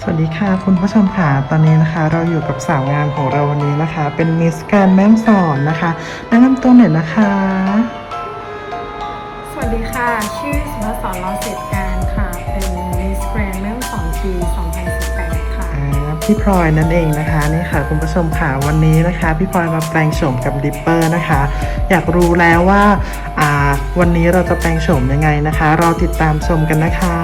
สวัสดีค่ะคุณผู้ชมค่ะตอนนี้นะคะเราอยู่กับสาวงามของเราวันนี้นะคะ เป็นมิสแกรนแม่ฮ่องสอนนะคะแนะนำตัวหน่อยนะคะ สวัสดีค่ะ ชื่อสุภาษรลอเศษการค่ะ เป็น Miss Grand แม่ฮ่องสอนปี 2018 ค่ะ อ่าพี่พลอยนั่นเองนะคะนี่ค่ะคุณผู้ชมค่ะวันนี้นะคะ พี่พลอยมาแปลงโฉมกับดิปเปอร์นะคะ อยากรู้แล้วว่าอ่าวันนี้เราจะแปลงโฉมยังไงนะคะรอติดตามชมกันนะคะ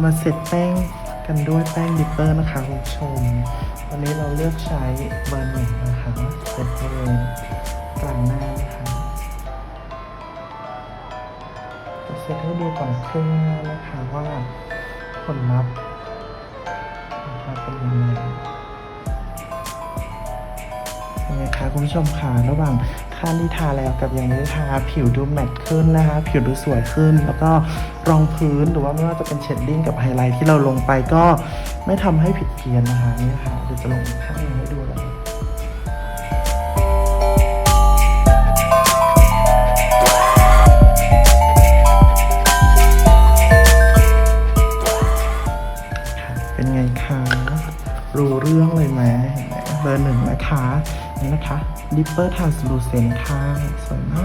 จะมาเสร็จแป้งกันด้วยแป้งดิปเปอร์นะคะคุณผู้ชม วันนี้เราเลือกใช้เบอร์หนึ่งนะคะเสร็จบริเวณกลางหน้านะคะจะเสร็จให้ดูก่อนครึ่งหน้านะคะว่าผลลัพธ์ออกมาเป็นยังไง ยังไงคะคุณผู้ชมค่ะระหว่างข้างที่ทาแล้วกับยังไม่ได้ทาผิวดูแมตต์ขึ้นนะคะ ผิวดูสวยขึ้น แล้วก็รองพื้นหรือว่าไม่ว่าจะเป็นเชดดิ้งกับไฮไลท์ที่เราลงไปก็ไม่ทำให้ผิดเพี้ยนนะคะนี่ค่ะเดี๋ยวจะลงข้างหนึงให้ดูเลยเป็นไงคะรู้เรื่องเลยไหมเบอร์หนึ่งนะคะ นี่นะคะดิปเปอร์ทานสลูเซนค่ะ สวยมา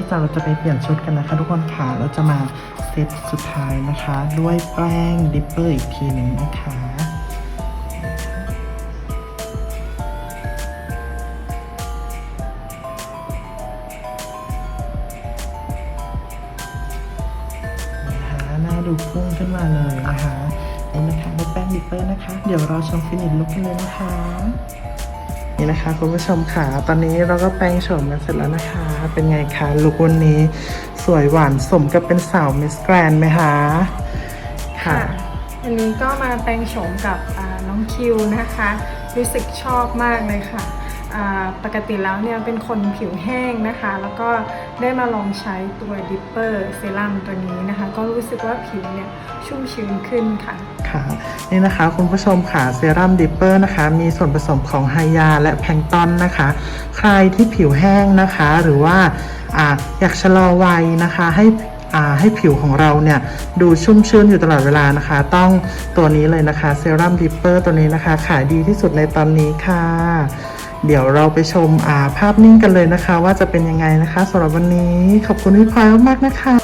กจากเราจะไปเปลี่ยนชุดกันนะคะ ทุกคนค่ะเราจะมาเซตสุดท้ายนะคะ ด้วยแป้งดิปเปอร์อีกทีหนึ่งนะคะนะคะหน้าดูพุ่งขึ้นมาเลยนะคะนี่นะคะด้วยแป้งดิปเปอร์นะคะ เดี๋ยวราชมฟินิชลุกกันเลยนะคะ นี่นะคะคุณผู้ชมค่ะ ตอนนี้เราก็แปรงโฉมกันเสร็จแล้วนะคะ เป็นไงคะลุควันนี้สวยหวานสมกับเป็นสาวมิสแกรนไหมคะค่ะอันนี้ก็มาแปรงโฉมกับน้องคิวนะคะ รู้สึกชอบมากเลยค่ะ ปกติแล้วเนี่ยเป็นคนผิวแห้งนะคะ แล้วก็ได้มาลองใช้ตัวดิปเปอร์เซรั่มตัวนี้นะคะ ก็รู้สึกว่าผิวเนี่ยชุ่มชื้นขึ้นค่ะค่ะนี่นะคะคุณผู้ชมค่ะเซรั่มดิปเปอร์นะคะ มีส่วนผสมของไฮยาและแพลงตอนนะคะ ใครที่ผิวแห้งนะคะ หรือว่าออยากชะลอวัยนะคะให้ให้ผิวของเราเนี่ยดูชุ่มชื้นอยู่ตลอดเวลานะคะ ต้องตัวนี้เลยนะคะเซรั่มดิปเปอร์ตัวนี้นะคะ ขายดีที่สุดในตอนนี้ค่ะ เดี๋ยวเราไปชมภาพนิ่งกันเลยนะคะ ว่าจะเป็นยังไงนะคะสำหรับวันนี้ขอบคุณพี่พลอยมากๆนะคะ